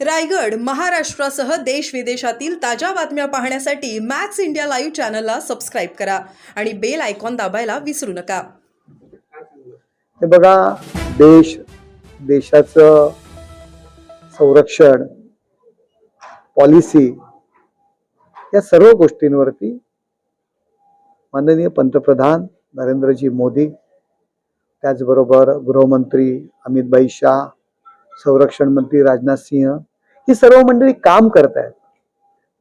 रायगड महाराष्ट्रासह देश विदेशातील ताज्या बातम्या पाहण्यासाठी मॅक्स इंडिया लाईव्ह चॅनलला सबस्क्राईब करा आणि बेल आयकॉन दाबायला विसरू नका. हे बघा देश देशाचं संरक्षण पॉलिसी या सर्व गोष्टींवरती माननीय पंतप्रधान नरेंद्रजी मोदी त्याचबरोबर गृहमंत्री अमितभाई शाह संरक्षण मंत्री राजनाथ सिंह ही सर्व मंडळी काम करत आहेत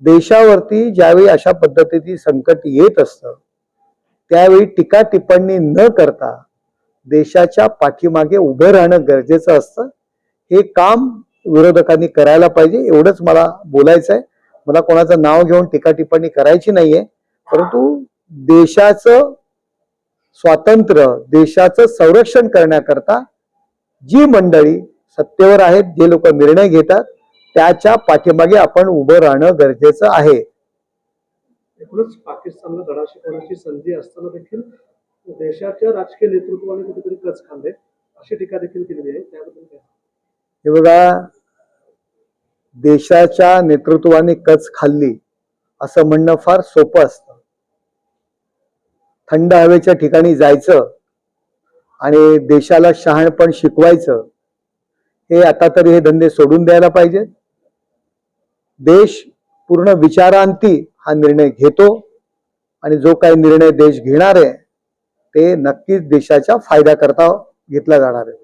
देशावरती ज्यावेळी अशा पद्धतीची संकट येत असतं त्यावेळी टीका टिप्पणी न करता देशाच्या पाठीमागे उभं राहणं गरजेचं असतं. हे काम विरोधकांनी करायला पाहिजे एवढंच मला बोलायचं आहे मला कोणाचं नाव घेऊन टीका टिप्पणी करायची नाहीये परंतु देशाचं स्वातंत्र्य देशाचं संरक्षण करण्याकरता जी मंडळी सत्तेवर आहेत जे लोक निर्णय घेतात त्याच्या पाठीमागे आपण उभं राहणं गरजेचं आहे. एकूणच पाकिस्तानला धडा शिकवण्याची संधी असताना देखील देशाच्या राजकीय नेतृत्वाने कुठेतरी कच खाल्ले अशी टीका देखील केलेली आहे. त्याबद्दल काय? हे बघा देशाच्या नेतृत्वाने कच खाल्ली असं म्हणणं फार सोपं असतं. थंड हवेच्या ठिकाणी जायचं आणि देशाला शहाणपण शिकवायचं हे आता तरी हे धंदे सोडून द्यायला पाहिजेत. देश पूर्ण विचारांती हा निर्णय घेतो आणि जो काही निर्णय देश घेणार आहे ते नक्कीच देशाच्या फायद्याकरता घेतला जाणार आहे.